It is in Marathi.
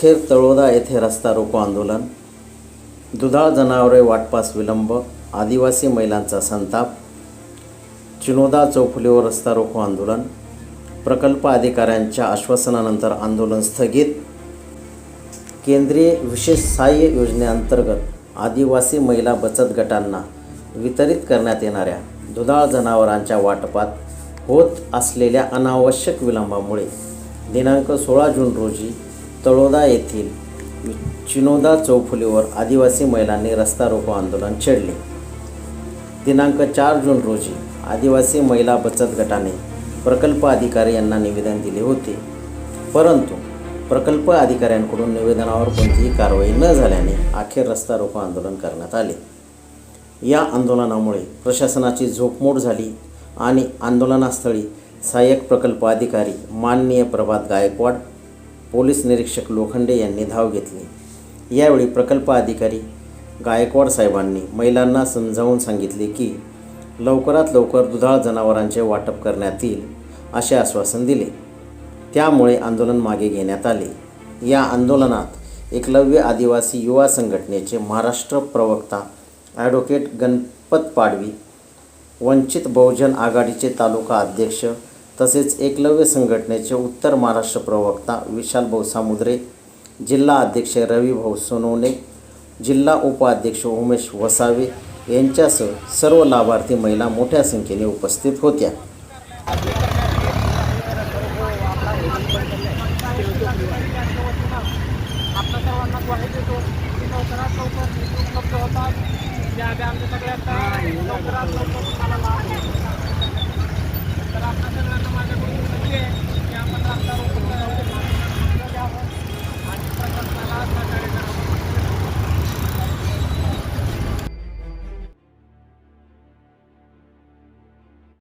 अखेर तळोदा येथे रस्ता रोको आंदोलन दुधाळ जनावरे वाटपास विलंब आदिवासी महिलांचा संताप चिनोदा चौफुलीवर रस्ता रोको आंदोलन प्रकल्प अधिकाऱ्यांच्या आश्वासनानंतर आंदोलन स्थगित केंद्रीय विशेष सहाय्य योजनेअंतर्गत आदिवासी महिला बचत गटांना वितरित करण्यात येणाऱ्या दुधाळ जनावरांच्या वाटपात होत असलेल्या अनावश्यक विलंबामुळे दिनांक सोळा जून रोजी तळोदा येथील चिनोदा चौफुलीवर आदिवासी महिलांनी रस्ता रोको आंदोलन छेडले. दिनांक चार जून रोजी आदिवासी महिला बचत गटाने प्रकल्प अधिकारी यांना निवेदन दिले होते. परंतु प्रकल्प अधिकाऱ्यांकडून निवेदनावर कोणतीही कारवाई न झाल्याने अखेर रस्ता रोको आंदोलन करण्यात आले. या आंदोलनामुळे प्रशासनाची झोपमोड झाली आणि आंदोलनास्थळी सहाय्यक प्रकल्प अधिकारी माननीय प्रभात गायकवाड पोलीस निरीक्षक लोखंडे यांनी धाव घेतली. यावेळी प्रकल्प अधिकारी गायकवाड साहेबांनी महिलांना समजावून सांगितले की लवकरात लवकर दुधाळ जनावरांचे वाटप करण्यात येईल असे आश्वासन दिले. त्यामुळे आंदोलन मागे घेण्यात आले. या आंदोलनात एकलव्य आदिवासी युवा संघटनेचे महाराष्ट्र प्रवक्ता ॲडव्होकेट गणपत पाडवी वंचित बहुजन आघाडीचे तालुका अध्यक्ष तसेच एकलव्य संघटनेचे उत्तर महाराष्ट्र प्रवक्ता विशाल भाऊ सामुद्रे जिल्हा अध्यक्ष रवी भाऊ सोनवणे जिल्हा उपाध्यक्ष उमेश वसावे यांच्यासह सर्व लाभार्थी महिला मोठ्या संख्येने उपस्थित होत्या. आपल्या